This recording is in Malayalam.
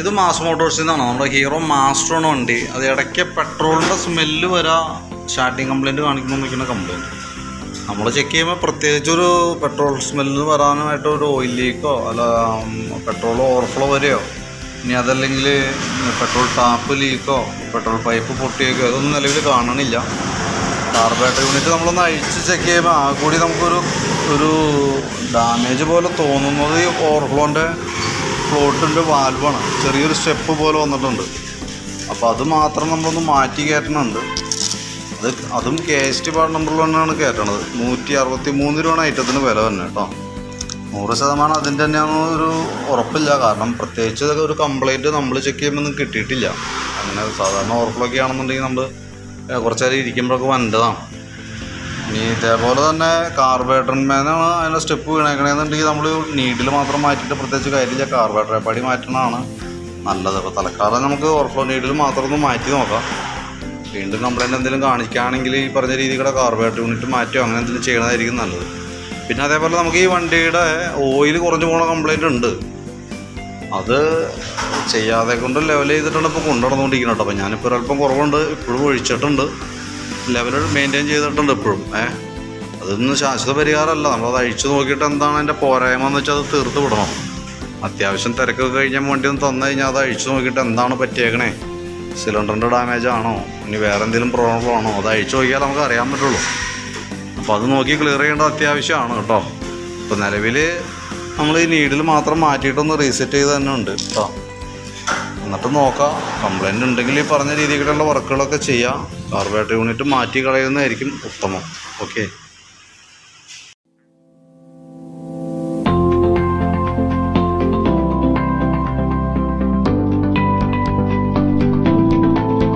ഇത് മാസ് മോട്ടോഴ്സിൽ നിന്നാണ് നമ്മുടെ ഹീറോ മാസ്റ്റർ ആണ് വണ്ടി. അത് ഇടയ്ക്ക് പെട്രോളിന്റെ സ്മെല്ല് വരാ. സ്റ്റാർട്ടിങ് കംപ്ലയിന്റ് കാണിക്കുമ്പോൾ നിൽക്കുന്ന കംപ്ലയിന്റ് നമ്മൾ ചെക്ക് ചെയ്യുമ്പോൾ പ്രത്യേകിച്ച് ഒരു പെട്രോൾ സ്മെല്ല് വരാനായിട്ട് ഒരു ഓയിൽ ലീക്കോ അല്ല പെട്രോൾ ഓവർഫ്ലോ വരെയോ ഇനി അതല്ലെങ്കിൽ പെട്രോൾ ടാപ്പ് ലീക്കോ പെട്രോൾ പൈപ്പ് പൊട്ടിയേക്കോ അതൊന്നും നിലവിൽ കാണണില്ല. കാർ ബാറ്ററി യൂണിറ്റ് നമ്മളൊന്ന് അഴിച്ച് ചെക്ക് ചെയ്യുമ്പോൾ ആ കൂടി നമുക്കൊരു ഒരു ഡാമേജ് പോലെ തോന്നുന്നത് ഈ ഓവർഫ്ലോന്റെ ഫ്ലോട്ടിന്റെ വാൽവാണ് ചെറിയൊരു സ്റ്റെപ്പ് പോലെ വന്നിട്ടുണ്ട്. അപ്പോൾ അത് മാത്രം നമ്മളൊന്ന് മാറ്റി കയറ്റണുണ്ട്. അത് അതും കെ എസ് ടി പാർട്ട് നമ്പറിൽ തന്നെയാണ് കയറ്റണത്. നൂറ്റി അറുപത്തി മൂന്ന് രൂപയാണ് ഐറ്റത്തിന് വില തന്നെ കേട്ടോ. നൂറ് ശതമാനം അതിന്റെ തന്നെയാണെന്ന് ഒരു ഉറപ്പില്ല. കാരണം പ്രത്യേകിച്ച് ഒരു കംപ്ലൈന്റ് നമ്മൾ ചെക്ക് ചെയ്യുമ്പോൾ കിട്ടിയിട്ടില്ല. അങ്ങനെ സാധാരണ ഉറപ്പിലൊക്കെ ആണെന്നുണ്ടെങ്കിൽ നമ്മൾ കുറച്ചേരം ഇരിക്കുമ്പോഴൊക്കെ വന്നതാണ്. ഇനി ഇതേപോലെ തന്നെ കാർബേറ്ററിന്മേനാണ് അതിന്റെ സ്റ്റെപ്പ് വീണേക്കണേന്നുണ്ടെങ്കിൽ നമ്മൾ നീഡിൽ മാത്രം മാറ്റിയിട്ട് പ്രത്യേകിച്ച് കാര്യമില്ല. കാർബേറ്ററെ പടി മാറ്റണതാണ് നല്ലത്. അപ്പോൾ തൽക്കാലം നമുക്ക് ഓർഫ്ലോ നീഡിൽ മാത്രം ഒന്ന് മാറ്റി നോക്കാം. വീണ്ടും കംപ്ലൈന്റ് എന്തെങ്കിലും കാണിക്കുകയാണെങ്കിൽ ഈ പറഞ്ഞ രീതിയുടെ കാർബേറ്റർ യൂണിറ്റ് മാറ്റുമോ അങ്ങനെ എന്തെങ്കിലും ചെയ്യണതായിരിക്കും നല്ലത്. പിന്നെ അതേപോലെ നമുക്ക് ഈ വണ്ടിയുടെ ഓയിൽ കുറഞ്ഞു പോണ കംപ്ലൈന്റ് ഉണ്ട്. അത് ചെയ്യാതെ കൊണ്ട് ലെവൽ ചെയ്തിട്ടാണ് ഇപ്പോൾ കൊണ്ടുനടന്നുകൊണ്ടിരിക്കുന്നത് കേട്ടോ. അപ്പോൾ ഞാനിപ്പോൾ ഒരല്പം കുറവുണ്ട്. ഇപ്പോഴും ഒഴിച്ചിട്ടുണ്ട്. ലെവൽ മെയിന്റെയിൻ ചെയ്തിട്ടുണ്ട് ഇപ്പോഴും. ഏ? അതൊന്നും ശാശ്വത പരിഹാരമല്ല. നമ്മളത് അഴിച്ചു നോക്കിയിട്ട് എന്താണ് അതിന്റെ പോരായ്മ എന്ന് വെച്ചാൽ അത് തീർത്ത് വിടണം. അത്യാവശ്യം തിരക്കൊക്കെ കഴിഞ്ഞാൽ വണ്ടി ഒന്ന് തന്നു കഴിഞ്ഞാൽ അത് അഴിച്ചു നോക്കിയിട്ട് എന്താണ് പറ്റിയേക്കണേ? സിലിണ്ടറിന്റെ ഡാമേജ് ആണോ? ഇനി വേറെ എന്തെങ്കിലും പ്രോബ്ലം ആണോ? അത് അഴിച്ചു നോക്കിയാൽ നമുക്ക് അറിയാൻ പറ്റുള്ളൂ. അപ്പോൾ അത് നോക്കി ക്ലിയർ ചെയ്യേണ്ടത് അത്യാവശ്യമാണ് കേട്ടോ. ഇപ്പോൾ നിലവിൽ നമ്മൾ ഈ നീഡിൽ മാത്രം മാറ്റിയിട്ടൊന്ന് റീസെറ്റ് ചെയ്ത് തന്നെ ഉണ്ട് കേട്ടോ. എന്നിട്ട് നോക്കാം. കംപ്ലൈന്റ് ഉണ്ടെങ്കിൽ ഈ പറഞ്ഞ രീതിയിലുള്ള വർക്കുകളൊക്കെ ചെയ്യാം. കാർബറേറ്റർ യൂണിറ്റ് മാറ്റി കളയുന്നതായിരിക്കും ഉത്തമം. ഓക്കെ